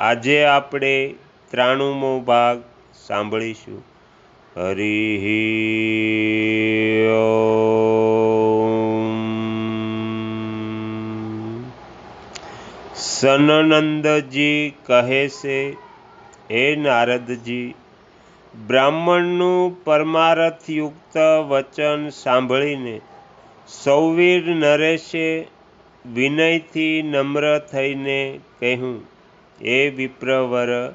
આજે આપણે ત્રાણુમો ભાગ સાંભળીશું. હરિ સનનંદજી કહે છે, હે નારદજી, બ્રાહ્મણનું પરમારથયુક્ત વચન સાંભળીને સૌવીર નરેશે વિનયથી નમ્ર થઈને કહ્યું એ વિપ્રવર,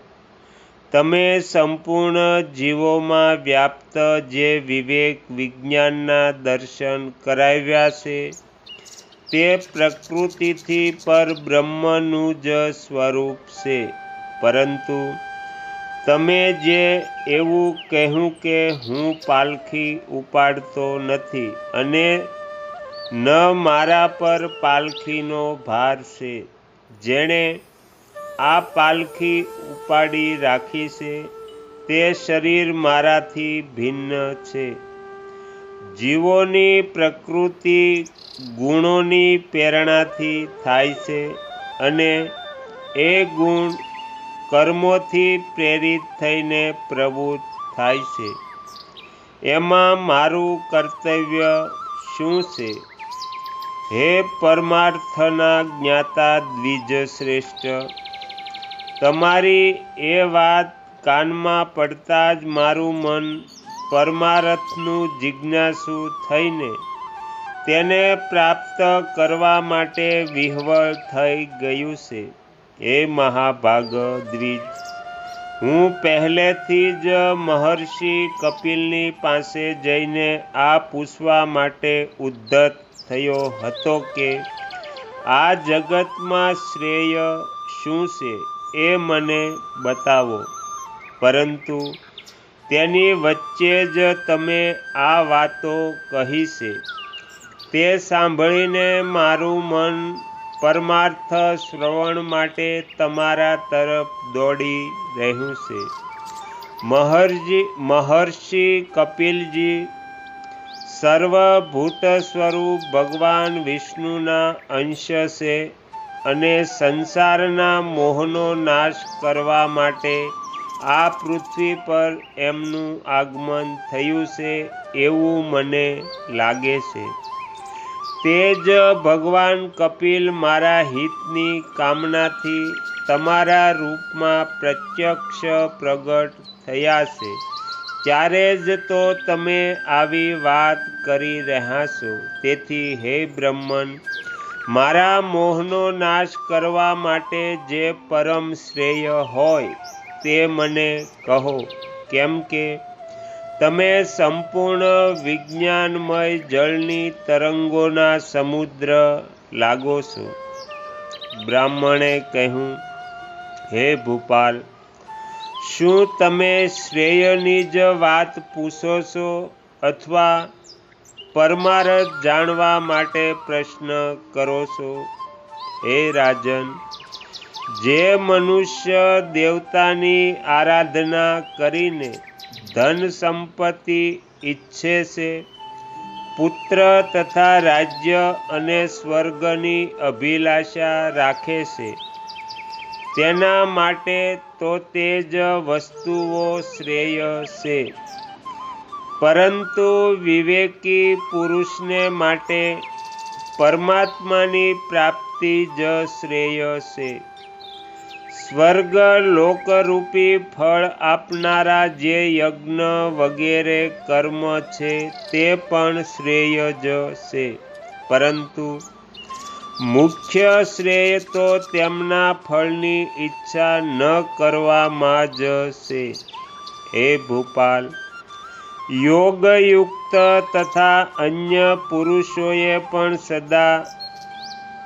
તમે સંપૂર્ણ જીવોમાં વ્યાપ્ત જે વિવેક વિજ્ઞાનના દર્શન કરાવ્યા છે, તે પ્રકૃતિથી પર બ્રહ્મનું જ સ્વરૂપ છે. પરંતુ તમે જે એવું કહ્યું કે હું પાલખી ઉપાડતો નથી અને ન મારા પર પાલખીનો ભાર છે, જેણે આ પાલખી ઉપાડી રાખી છે. તે શરીર મારાથી ભિન્ન છે. જીવોની પ્રકૃતિ ગુણોની પ્રેરણાથી થાય છે અને એ ગુણ કર્મોથી પ્રેરિત થઈને પ્રવૃત્ત થાય છે. એમાં મારું કર્તવ્ય શું છે? હે પરમાર્થના જ્ઞાતા દ્વિજ શ્રેષ્ઠ તમારી એ વાત કાનમાં પડતા જ મારું મન પરમારથનું જિજ્ઞાસુ થઈને તેને પ્રાપ્ત કરવા માટે વિહવળ થઈ ગયું છે. એ મહાભાગ દ્વિજ હું પહેલેથી જ મહર્ષિ કપિલની પાસે જઈને આ પૂછવા માટે ઉદ્ધત થયો હતો કે આ જગતમાં શ્રેય શું છે? એ મને બતાવો. પરંતુ તેની વચ્ચે જ તમે આ વાતો કહી છે. તે સાંભળીને મારું મન પરમાર્થ શ્રવણ માટે તમારા તરફ દોડી રહ્યું છે. મહર્ષિ મહર્ષિ કપિલજી સર્વભૂત સ્વરૂપ ભગવાન વિષ્ણુના અંશ છે. અને સંસારના મોહનો નાશ કરવા માટે આ પૃથ્વી પર એમનું આગમન થયું છે એવું મને લાગે છે. તે જ ભગવાન કપિલ મારા હિતની કામનાથી તમારા રૂપમાં પ્રત્યક્ષ પ્રગટ થયા છે. ત્યારે જ તો તમે આવી વાત કરી રહ્યા છો. તેથી હે બ્રહ્મન મારા મોહનો નાશ કરવા માટે જે પરમ શ્રેય હોય તે મને કહો. કેમ કે તમે સંપૂર્ણ વિજ્ઞાનમય જળની તરંગોના સમુદ્ર લાગો છો. બ્રાહ્મણે કહ્યું, હે ભૂપાલ, શું તમે શ્રેયની જ વાત પૂછો છો અથવા પરમારથ જાણવા માટે પ્રશ્ન કરો છો? હે રાજન, જે મનુષ્ય દેવતાની આરાધના કરીને ધન સંપત્તિ ઈચ્છે છે, પુત્ર તથા રાજ્ય અને સ્વર્ગની અભિલાષા રાખે છે, તેના માટે તો તે જ વસ્તુઓ શ્રેય છે. પરંતુ વિવેકી પુરુષને માટે પરમાત્માની પ્રાપ્તિ જ શ્રેય છે. સ્વર્ગ લોકરૂપી ફળ આપનારા જે યજ્ઞ વગેરે કર્મ છે તે પણ શ્રેય જ છે. પરંતુ મુખ્ય શ્રેય તો તેમના ફળની ઈચ્છા ન કરવામાં જ છે. હે ભૂપાલ યોગયુક્ત તથા અન્ય પુરુષોએ પણ સદા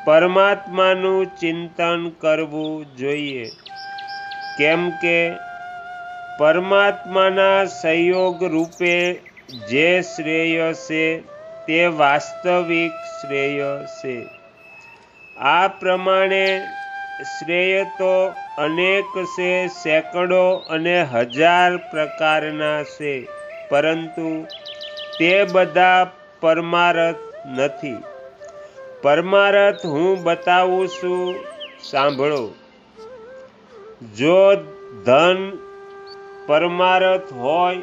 પરમાત્માનું ચિંતન કરવું જોઈએ. કેમ કે પરમાત્માના સહયોગ રૂપે જે શ્રેય છે તે વાસ્તવિક શ્રેય છે. આ પ્રમાણે શ્રેય તો અનેક છે, સેંકડો અને હજાર પ્રકારના છે. પરંતુ તે બધા પરમારથ નથી. પરમારથ હું બતાવું છું, સાંભળો. જો ધન પરમારથ હોય,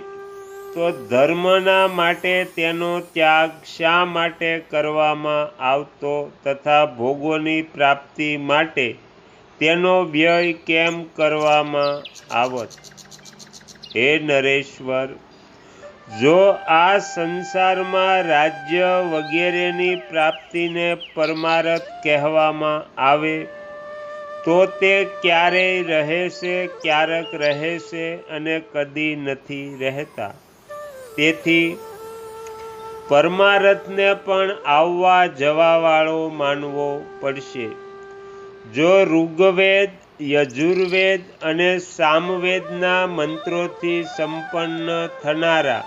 તો ધર્મના માટે તેનો ત્યાગ શા માટે કરવામાં આવતો તથા ભોગોની પ્રાપ્તિ માટે તેનો વ્યય કેમ કરવામાં આવત? હે નરેશ્વર જો આ સંસારમાં રાજ્ય વગેરેની પ્રાપ્તિને પરમારથ કહેવામાં આવે, તો તે ક્યારેય રહે છે ક્યારેક રહે છે અને કદી નથી રહેતા. તેથી, પરમારથને પણ આવવા જવાવાળો માનવો પડશે. જો ઋગ્વેદ યજુર્વેદ અને સામવેદના મંત્રોથી સંપન્ન થનારા.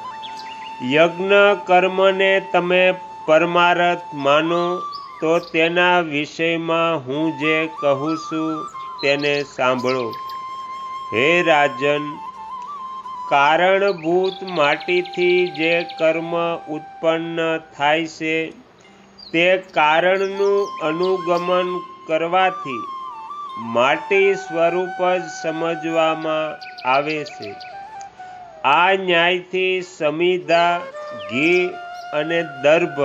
યજ્ઞ કર્મને તમે પરમારથ માનો, તો તેના વિષયમાં હું જે કહું છું તેને સાંભળો. હે રાજન, કારણભૂત માટીથી જે કર્મ ઉત્પન્ન થાય છે, તે કારણનું અનુગમન કરવાથી માટી સ્વરૂપ જ સમજવામાં આવે છે. આ ન્યાયથી સમિધા ઘી અને દર્ભ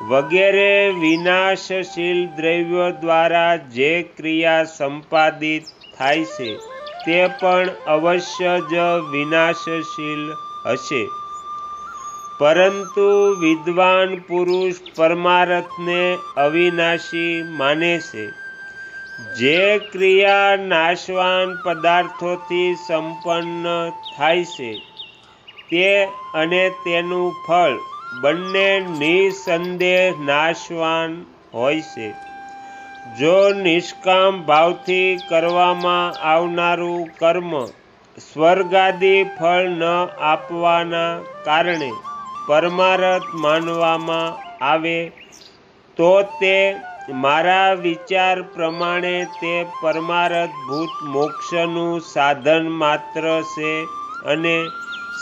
વગેરે વિનાશશીલ દ્રવ્યો દ્વારા જે ક્રિયા સંપાદિત થાય છે, તે પણ અવશ્ય જ વિનાશશીલ હશે. પરંતુ વિદ્વાન પુરુષ પરમારથને અવિનાશી માને છે. જે ક્રિયા નાશવાન પદાર્થોથી સંપન્ન થાય છે, તે અને તેનું ફળ બંને નિસંદેહ નાશવાન હોય છે. જો નિષ્કામ ભાવથી કરવામાં આવનારું કર્મ સ્વર્ગાદી ફળ ન આપવાના કારણે પરમારથ માનવામાં આવે, તો તે મારા વિચાર પ્રમાણે તે પરમારથભૂત મોક્ષનું સાધન માત્ર છે અને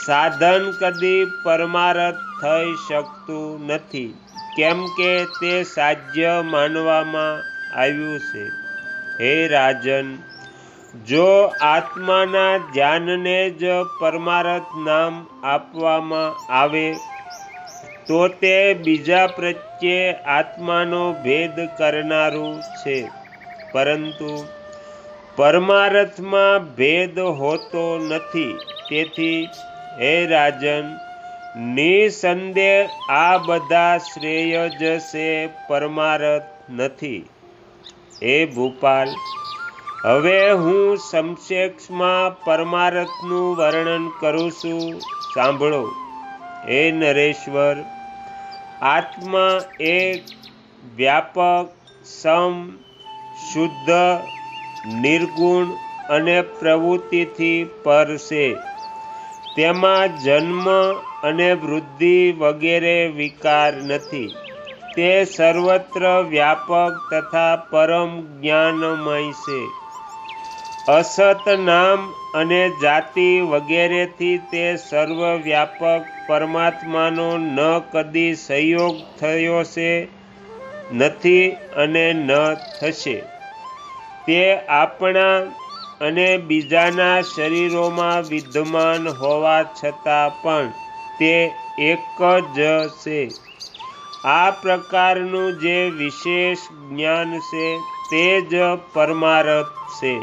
સાધન કદી પરમારથ થઈ શકતું નથી. કેમ કે તે સાધ્ય માનવામાં આવ્યું છે. હે રાજન, જો આત્માના ધ્યાનને જ પરમારથ નામ આપવામાં આવે તો તે બીજા પ્રત્યે આત્માનો ભેદ કરનારું છે. પરંતુ પરમારથમાં ભેદ હોતો નથી. તેથી હે રાજન, નિસંદેહ આ બધા શ્રેય જ છે પરમારથ નથી. હે ભૂપાલ, હવે હું સંક્ષેપમાં પરમારથનું વર્ણન કરું છું. સાંભળો. હે નરેશ્વર આત્મા એક વ્યાપક, સમ, શુદ્ધ, નિર્ગુણ અને પ્રવૃત્તિથી પર છે તેમાં જન્મ અને વૃદ્ધિ વગેરે વિકાર નથી. તે સર્વત્ર વ્યાપક તથા પરમ જ્ઞાનમય છે. અસત નામ અને જાતિ વગેરેથી તે સર્વવ્યાપક પરમાત્માનો ન કદી સંયોગ થયો છે, નથી અને ન થશે. તે આપણા અને બીજાના શરીરોમાં વિદ્યમાન હોવા છતાં પણ તે એક જ છે. આ પ્રકારનું જે વિશેષ જ્ઞાન છે તે જ પરમારથ છે.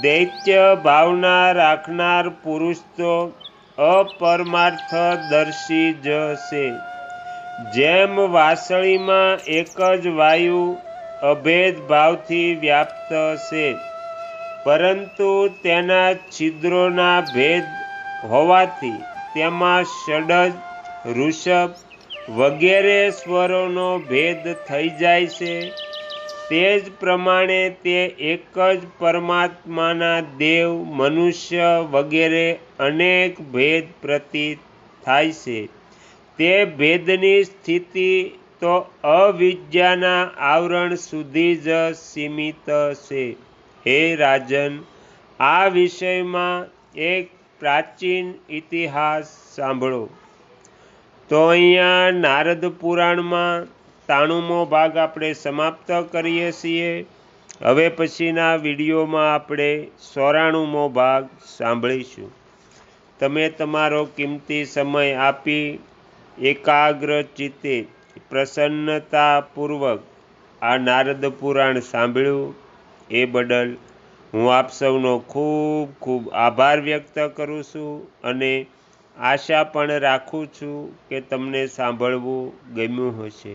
દૈત્ય ભાવના રાખનાર પુરુષ તો અપરમાર્થદર્શી જ છે. જેમ વાસળીમાં એક જ વાયુ અભેદ ભાવથી વ્યાપ્ત છે, પરંતુ તેના છિદ્રોના ભેદ હોવાથી તેમાં ષડજ, ઋષભ વગેરે સ્વરોનો ભેદ થઈ જાય છે. તે જ પ્રમાણે તે એક જ પરમાત્માના દેવ, મનુષ્ય વગેરે અનેક ભેદ પ્રતીત થાય છે. તે ભેદની સ્થિતિ તો અવિદ્યાના આવરણ સુધી જ સીમિત છે. હે રાજન, આ વિષયમાં એક પ્રાચીન ઇતિહાસ સાંભળો. તો અહીંયા નારદ પુરાણમાં તાણુમો ભાગ આપણે સમાપ્ત કરીએ છીએ. હવે પછીના વિડીયોમાં આપણે સોરાણુમો ભાગ સાંભળીશું. તમે તમારો કિંમતી સમય આપી એકાગ્ર ચિત્તે પ્રસન્નતાપૂર્વક આ નારદ પુરાણ સાંભળ્યું. એ બદલ હું આપ સૌનો ખૂબ ખૂબ આભાર વ્યક્ત કરું છું અને આશા પણ રાખું છું કે તમને સાંભળવું ગમ્યું હશે.